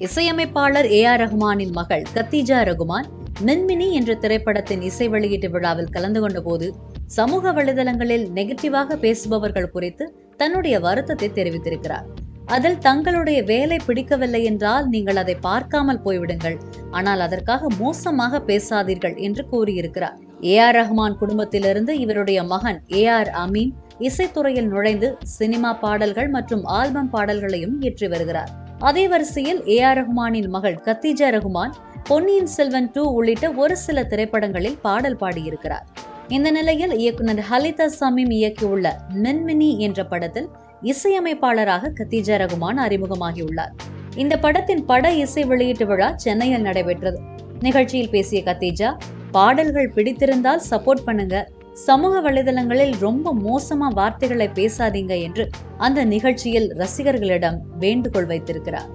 இசையமைப்பாளர் ஏ ஆர் ரஹ்மானின் மகள் கத்தீஜா ரகுமான் மின்மினி என்ற திரைப்படத்தின் இசை வெளியீட்டு விழாவில் கலந்து கொண்டபோது சமூக வலைதளங்களில் நெகட்டிவாக பேசுபவர்கள் குறித்து தன்னுடைய வருத்தத்தை தெரிவித்திருக்கிறார். அதில் தங்களுடைய வேலை பிடிக்கவில்லை என்றால் நீங்கள் அதை பார்க்காமல் போய்விடுங்கள். ஆனால் அதற்காக மோசமாக பேசாதீர்கள் என்று கூறியிருக்கிறார். ஏ ஆர் ரஹ்மான் குடும்பத்திலிருந்து இவருடைய மகன் ஏ ஆர் அமீன் இசைத்துறையில் நுழைந்து சினிமா பாடல்கள் மற்றும் ஆல்பம் பாடல்களையும் இயற்றி வருகிறார். அதே வரிசையில் ஏ ஆர் ரஹ்மானின் மகள் கத்தீஜா ரஹ்மான் பொன்னியின் செல்வன் டூ உள்ளிட்ட ஒரு சில திரைப்படங்களில் பாடல் பாடியிருக்கிறார். இந்த நிலையில் இயக்குனர் ஹலிதா சமீம் இயக்கியுள்ள மின்மினி என்ற படத்தில் இசையமைப்பாளராக கத்தீஜா ரகுமான் அறிமுகமாகியுள்ளார். இந்த படத்தின் பட இசை வெளியீட்டு விழா சென்னையில் நடைபெற்றது. நிகழ்ச்சியில் பேசிய கத்தீஜா பாடல்கள் பிடித்திருந்தால் சப்போர்ட் பண்ணுங்க. சமூக வலைதளங்களில் ரொம்ப மோசமா வார்த்தைகளை பேசாதீங்க என்று அந்த நிகழ்ச்சியில் ரசிகர்களிடம் வேண்டுகோள் வைத்திருக்கிறார்.